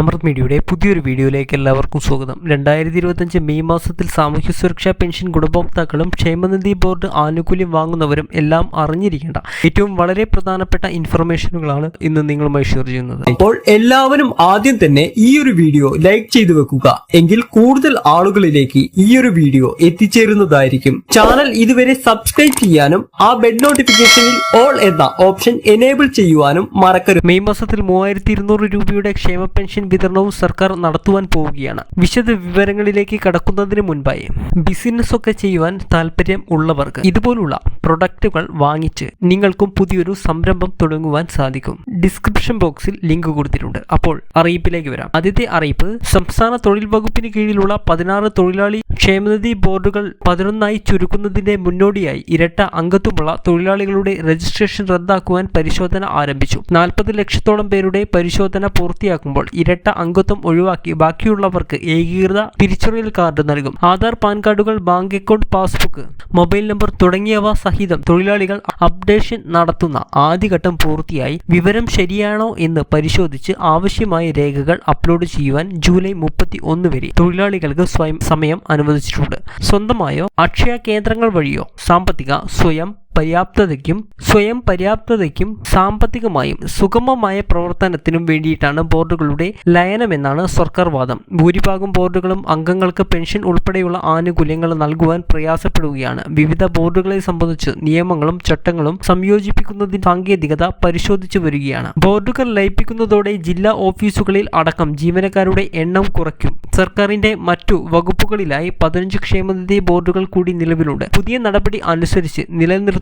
അമൃത് മീഡിയയുടെ പുതിയൊരു വീഡിയോയിലേക്ക് എല്ലാവർക്കും സ്വാഗതം. രണ്ടായിരത്തി ഇരുപത്തഞ്ച് മെയ് മാസത്തിൽ സാമൂഹ്യ സുരക്ഷാ പെൻഷൻ ഗുണഭോക്താക്കളും ക്ഷേമനിധി ബോർഡ് ആനുകൂല്യം വാങ്ങുന്നവരും എല്ലാം അറിഞ്ഞിരിക്കേണ്ട ഏറ്റവും വളരെ പ്രധാനപ്പെട്ട ഇൻഫർമേഷനുകളാണ് ഇന്ന് നിങ്ങളുമായി ഷെയർ ചെയ്യുന്നത്. അപ്പോൾ എല്ലാവരും ആദ്യം തന്നെ ഈ ഒരു വീഡിയോ ലൈക്ക് ചെയ്തു വെക്കുക. എങ്കിൽ കൂടുതൽ ആളുകളിലേക്ക് ഈ ഒരു വീഡിയോ എത്തിച്ചേരുന്നതായിരിക്കും. ചാനൽ ഇതുവരെ സബ്സ്ക്രൈബ് ചെയ്യാനും ആ ബെഡ് നോട്ടിഫിക്കേഷനിൽ ഓൾ എന്ന ഓപ്ഷൻ എനേബിൾ ചെയ്യുവാനും മറക്കരുത്. മെയ് മാസത്തിൽ മൂവായിരത്തി രൂപയുടെ ക്ഷേമ പെൻഷൻ വിതരണവും സർക്കാർ നടത്തുവാൻ പോവുകയാണ്. വിശദ വിവരങ്ങളിലേക്ക് കടക്കുന്നതിന് മുൻപായി ബിസിനസ് ഒക്കെ ചെയ്യുവാൻ താല്പര്യം ഉള്ളവർക്ക് ഇതുപോലുള്ള പ്രൊഡക്റ്റുകൾ വാങ്ങിച്ച് നിങ്ങൾക്കും പുതിയൊരു സംരംഭം തുടങ്ങുവാൻ സാധിക്കും. ഡിസ്ക്രിപ്ഷൻ ബോക്സിൽ ലിങ്ക് കൊടുത്തിട്ടുണ്ട്. അപ്പോൾ അറിയിപ്പിലേക്ക് വരാം. ആദ്യത്തെ അറിയിപ്പ് സംസ്ഥാന തൊഴിൽ വകുപ്പിന് കീഴിലുള്ള പതിനാറ് തൊഴിലാളി ക്ഷേമനിധി ബോർഡുകൾ പതിനൊന്നായി ചുരുക്കുന്നതിന്റെ മുന്നോടിയായി ഇരട്ട അംഗത്വമുള്ള തൊഴിലാളികളുടെ രജിസ്ട്രേഷൻ റദ്ദാക്കുവാൻ പരിശോധന ആരംഭിച്ചു. നാൽപ്പത് ലക്ഷത്തോളം പേരുടെ പരിശോധന പൂർത്തിയാക്കുമ്പോൾ ഇരട്ട അംഗത്വം ഒഴിവാക്കി ബാക്കിയുള്ളവർക്ക് ഏകീകൃത തിരിച്ചറിയൽ കാർഡ് നൽകും. ആധാർ പാൻ കാർഡുകൾ bank account passbook mobile number തുടങ്ങിയവ സഹിതം തൊഴിലാളികൾ അപ്ഡേഷൻ നടത്തുന്ന ആദ്യഘട്ടം പൂർത്തിയായി. വിവരം ശരിയാണോ എന്ന് പരിശോധിച്ച് ആവശ്യമായ രേഖകൾ അപ്ലോഡ് ചെയ്യുവാൻ ജൂലൈ മുപ്പത്തി ഒന്ന് വരെ തൊഴിലാളികൾക്ക് സ്വയം സമയം അനുവദിച്ചിട്ടുണ്ട്. സ്വന്തമായോ? അക്ഷയ കേന്ദ്രങ്ങൾ വഴിയോ? സാമ്പത്തിക സ്വയം പര്യാപ്തതയ്ക്കും സ്വയം പര്യാപ്തതയ്ക്കും സാമ്പത്തികമായും സുഗമമായ പ്രവർത്തനത്തിനും വേണ്ടിയിട്ടാണ് ബോർഡുകളുടെ ലയനമെന്നാണ് സർക്കാർ വാദം. ഭൂരിഭാഗം ബോർഡുകളും അംഗങ്ങൾക്ക് പെൻഷൻ ഉൾപ്പെടെയുള്ള ആനുകൂല്യങ്ങൾ നൽകുവാൻ പ്രയാസപ്പെടുകയാണ്. വിവിധ ബോർഡുകളെ സംബന്ധിച്ച് നിയമങ്ങളും ചട്ടങ്ങളും സംയോജിപ്പിക്കുന്നതിന് സാങ്കേതികത പരിശോധിച്ചു വരികയാണ്. ബോർഡുകൾ ലയിപ്പിക്കുന്നതോടെ ജില്ലാ ഓഫീസുകളിൽ അടക്കം ജീവനക്കാരുടെ എണ്ണം കുറയ്ക്കും. സർക്കാരിന്റെ മറ്റു വകുപ്പുകളിലായി പതിനഞ്ച് ക്ഷേമനിധി ബോർഡുകൾ കൂടി നിലവിലുണ്ട്. പുതിയ നടപടി അനുസരിച്ച്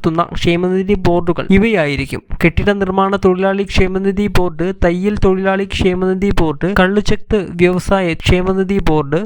നിലനിർത്തുന്ന ക്ഷേമനിധി ബോർഡുകൾ. ഇവയായിരിക്കും. കെട്ടിട നിർമ്മാണ തൊഴിലാളി ക്ഷേമനിധി ബോർഡ് തയ്യൽ തൊഴിലാളി ക്ഷേമനിധി ബോർഡ് കള്ളുചക്ത് വ്യവസായ ക്ഷേമനിധി ബോർഡ്.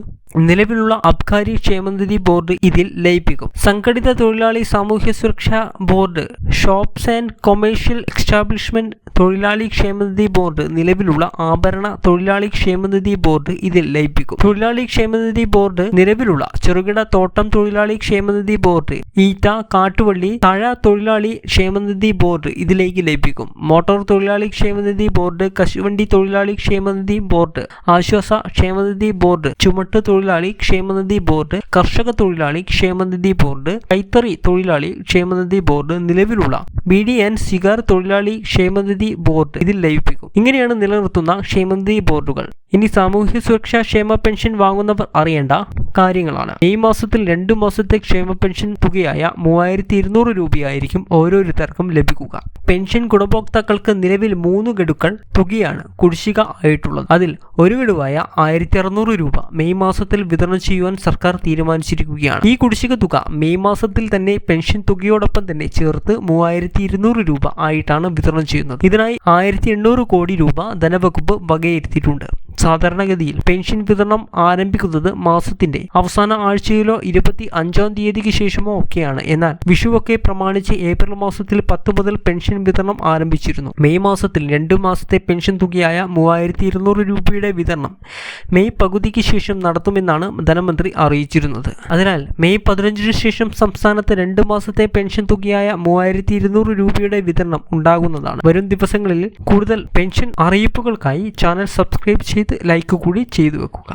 നിലവിലുള്ള അബ്കാരി ക്ഷേമനിധി ബോർഡ് ഇതിൽ ലയിപ്പിക്കും. സംഘടിത തൊഴിലാളി സാമൂഹ്യ സുരക്ഷാ board shops and commercial establishment തൊഴിലാളി ക്ഷേമനിധി ബോർഡ് നിലവിലുള്ള ആഭരണ തൊഴിലാളി ക്ഷേമനിധി ബോർഡ് ഇതിൽ ലയിപ്പിക്കും തൊഴിലാളി ക്ഷേമനിധി ബോർഡ് നിലവിലുള്ള ചെറുകിട തോട്ടം തൊഴിലാളി ക്ഷേമനിധി ബോർഡ് ഈറ്റ കാട്ടുവള്ളി തഴ തൊഴിലാളി ക്ഷേമനിധി ബോർഡ് ഇതിലേക്ക് ലയിപ്പിക്കും മോട്ടോർ തൊഴിലാളി ക്ഷേമനിധി ബോർഡ് കശുവണ്ടി തൊഴിലാളി ക്ഷേമനിധി ബോർഡ് ആശ്വാസ ക്ഷേമനിധി ബോർഡ് ചുമട്ട് തൊഴിലാളി ക്ഷേമനിധി ബോർഡ് കർഷക തൊഴിലാളി ക്ഷേമനിധി ബോർഡ് കൈത്തറി തൊഴിലാളി ക്ഷേമനിധി ബോർഡ് നിലവിലുള്ള ബി ഡി ആൻഡ് സിഗാർ തൊഴിലാളി ക്ഷേമനിധി ബോർഡ് ഇതിൽ ലയിപ്പിക്കും. ഇങ്ങനെയാണ് നിലനിർത്തുന്ന ക്ഷേമനിധി ബോർഡുകൾ. ഇനി സാമൂഹ്യ സുരക്ഷാ ക്ഷേമ പെൻഷൻ വാങ്ങുന്നവർ അറിയേണ്ട കാര്യങ്ങളാണ്. മെയ് മാസത്തിൽ രണ്ടു മാസത്തെ ക്ഷേമ പെൻഷൻ തുകയായ മൂവായിരത്തി ഇരുന്നൂറ് രൂപയായിരിക്കും ഓരോരുത്തർക്കും ലഭിക്കുക. പെൻഷൻ ഗുണഭോക്താക്കൾക്ക് നിലവിൽ മൂന്ന് ഗഡുക്കൾ തുകയാണ് കുടിശ്ശിക ആയിട്ടുള്ളത്. അതിൽ ഒരു ഗഡുവായ ആയിരത്തി അറുന്നൂറ് രൂപ മെയ് മാസത്തിൽ വിതരണം ചെയ്യുവാൻ സർക്കാർ തീരുമാനിച്ചിരിക്കുകയാണ്. ഈ കുടിശ്ശിക തുക മെയ് മാസത്തിൽ തന്നെ പെൻഷൻ തുകയോടൊപ്പം തന്നെ ചേർത്ത് മൂവായിരത്തി രൂപ ആയിട്ടാണ് വിതരണം ചെയ്യുന്നത്. ഇതിനായി ആയിരത്തി എണ്ണൂറ് കോടി രൂപ ധനവകുപ്പ് വകയിരുത്തിയിട്ടുണ്ട് സാധാരണഗതിയിൽ പെൻഷൻ വിതരണം ആരംഭിക്കുന്നത് മാസത്തിന്റെ അവസാന ആഴ്ചയിലോ ഇരുപത്തി അഞ്ചാം തീയതിക്ക് ശേഷമോ ഒക്കെയാണ്. എന്നാൽ വിഷുവൊക്കെ പ്രമാണിച്ച് ഏപ്രിൽ മാസത്തിൽ പത്ത് മുതൽ പെൻഷൻ വിതരണം ആരംഭിച്ചിരുന്നു. മെയ് മാസത്തിൽ രണ്ടു മാസത്തെ പെൻഷൻ തുകയായ മൂവായിരത്തി ഇരുന്നൂറ് രൂപയുടെ വിതരണം മെയ് പകുതിക്ക് ശേഷം നടത്തുമെന്നാണ് ധനമന്ത്രി അറിയിച്ചിരുന്നത്. അതിനാൽ മെയ് പതിനഞ്ചിന് ശേഷം സംസ്ഥാനത്ത് രണ്ട് മാസത്തെ പെൻഷൻ തുകയായ മൂവായിരത്തി ഇരുന്നൂറ് രൂപയുടെ വിതരണം ഉണ്ടാകുന്നതാണ്. വരും ദിവസങ്ങളിൽ കൂടുതൽ പെൻഷൻ അറിയിപ്പുകൾക്കായി ചാനൽ സബ്സ്ക്രൈബ് ചെയ്ത് ലൈക്ക് കൂടി ചെയ്തു വെക്കുക.